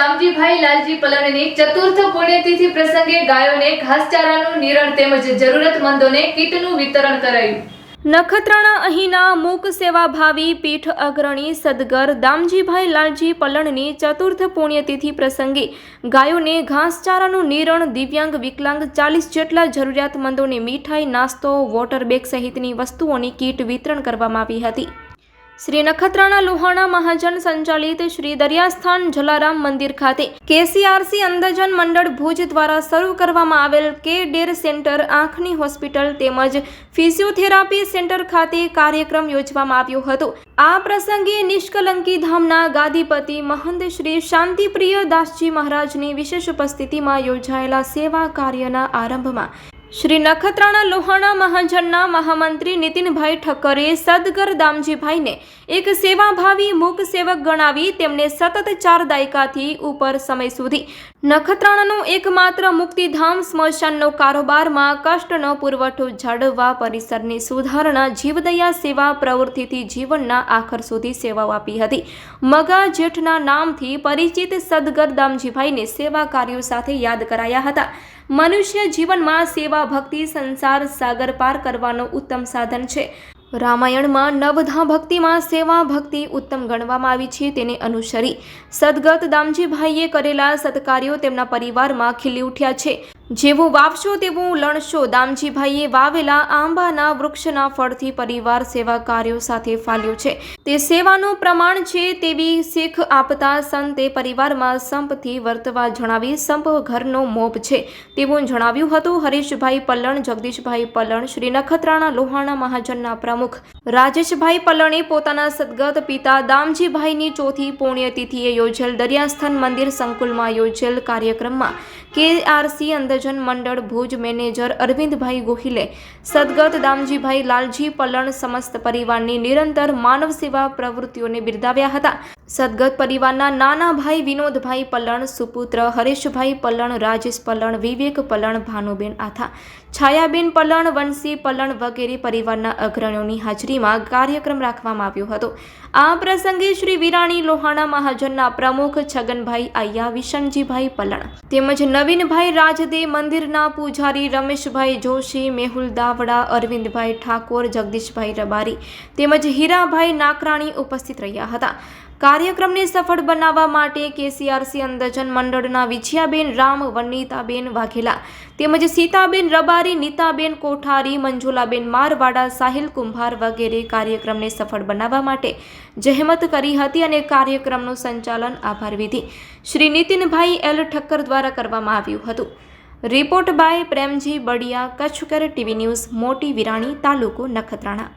દામજીભાઈ લાલજી પલણની ચતુર્થ પુણ્યતિથિ પ્રસંગે ગાયોને ઘાસચારાનું નિરણ તેમજ જરૂરતમંદોને કીટનું વિતરણ કરાયું. નખત્રાણા અહીંના મૂક સેવાભાવી પીઠ અગ્રણી સદગર દામજીભાઈ લાલજી પલણની ચતુર્થ પુણ્યતિથિ પ્રસંગે ગાયોને ઘાસચારાનું નિરણ, દિવ્યાંગ વિકલાંગ ચાલીસ જેટલા જરૂરિયાતમંદોને મીઠાઈ, નાસ્તો, વોટર બેગ સહિતની વસ્તુઓની કીટ વિતરણ કરવામાં આવી હતી. શ્રી નખત્રાણા લોહાણા મહાજન સંચાલિત શ્રી દરિયાસ્થાન જલારામ મંદિર ખાતે કેસીઆરસી અંધજન મંડળ ભુજ દ્વારા શરૂ કરવામાં આવેલ કે ડેર સેન્ટર આંખની હોસ્પિટલ તેમજ ફિઝિયોથેરાપી સેન્ટર ખાતે કાર્યક્રમ યોજવામાં આવ્યો હતો. આ પ્રસંગે નિષ્કલંકી ધામના ગાદીપતિ મહંત શ્રી શાંતિપ્રિય દાસજી મહારાજની વિશેષ ઉપસ્થિતિમાં યોજાયેલા સેવા કાર્યના આરંભમાં શ્રી નખત્રાણા લોહાણા મહાજનના મહામંત્રી નીતિનભાઈ ઠક્કરે સદગર દામજીભાઈને એક સેવાભાવી મૂક સેવક ગણાવી તેમને સતત ચાર દાયકાથી ઉપર સમય સુધી નખત્રાણાનું એકમાત્ર મુક્તિધામ સ્મશાનનો કારોબારમાં કષ્ટનો પુરવઠો જાળવવા પરિસરની સુધારણા, જીવદયા સેવા, પ્રવૃત્તિથી જીવનના આખર સુધી સેવાઓ આપી હતી. મગા જેઠના નામથી પરિચિત સદગર દામજીભાઈને સેવા કાર્યો સાથે યાદ કરાયા હતા. મનુષ્ય જીવનમાં સેવા ભક્તિ સંસાર સાગર પાર કરવાનું ઉત્તમ સાધન છે. રામાયણમાં નવધા ભક્તિમાં સેવા ભક્તિ ઉત્તમ ગણવામાં આવી છે તેને અનુસરી સદગત દામજીભાઈએ કરેલા સત્કાર્યો તેમના પરિવારમાં ખીલી ઉઠ્યા છે. જેવું વાવશો તેવું લણશો. દામજીભાઈએ વાવેલા આંબાના વૃક્ષના ફળથી પરિવાર સેવા કાર્યો સાથે ફાલ્યો છે. તે સેવાનું પ્રમાણ છે તેવી શીખ આપતા સંતે પરિવારમાં સંપથી વર્તવા જણાવી સંપ ઘરનો મોભ છે. તેવું જણાવ્યું હતું હરીશભાઈ પલણ, જગદીશભાઈ પલણ, શ્રી નખત્રાણા લોહાણા મહાજનના પ્રમુખ. રાજેશભાઈ પલણે પોતાના સદગત પિતા દામજીભાઈની ચોથી પુણ્યતિથિએ યોજેલ દરિયાસ્થાન મંદિર સંકુલમાં યોજેલ કાર્યક્રમમાં કેઆરસી અંધજન મંડળ ભુજ મેનેજર અરવિંદભાઈ ગોહિલે, સદગત દામજીભાઈ લાલજી પલણ સમસ્ત પરિવારની નિરંતર માનવ સેવા પ્રવૃત્તિઓને બિરદાવ્યા હતા. સદગત પરિવારના નાના ભાઈ વિનોદભાઈ પલણ, સુપુત્ર હરેશભાઈ પલણ, રાજેશ પલણ, વિવેક પલણ, ભાનુબેન આથા, છાયાબેન પલણ, વંશી પલણ વગેરે પરિવારના અગ્રણીઓની હાજરીમાં કાર્યક્રમ રાખવામાં આવ્યો હતો. આ પ્રસંગે શ્રી વિરાણી લોહાણા મહાજનના પ્રમુખ છગનભાઈ આયા વિશનજીભાઈ પલણ તેમજ નવીનભાઈ રાજદે, મંદિરના પૂજારી રમેશભાઈ જોશી, મેહુલ દાવડા, અરવિંદભાઈ ઠાકોર, જગદીશભાઈ રબારી તેમજ હીરાભાઈ નાકરાણી ઉપસ્થિત રહ્યા હતા. કાર્યક્રમને સફળ બનાવવા માટે કેસીઆરસી અંધજન મંડળના વિજયાબેન રામ, વનિતાબેન વાઘેલા તેમજ સીતાબેન રબારી, નીતાબેન કોઠારી, મંજુલાબેન મારવાડા, સાહિલ કુંભાર વગેરે કાર્યક્રમને સફળ બનાવવા માટે જહેમત કરી હતી અને કાર્યક્રમનું સંચાલન આભાર વિધિ શ્રી નીતિનભાઈ એલ ઠક્કર દ્વારા કરવામાં આવ્યું હતું. Report by Premji Badiya, Kutchkar TV news, Moti Virani, તાલુકો નખત્રાણા.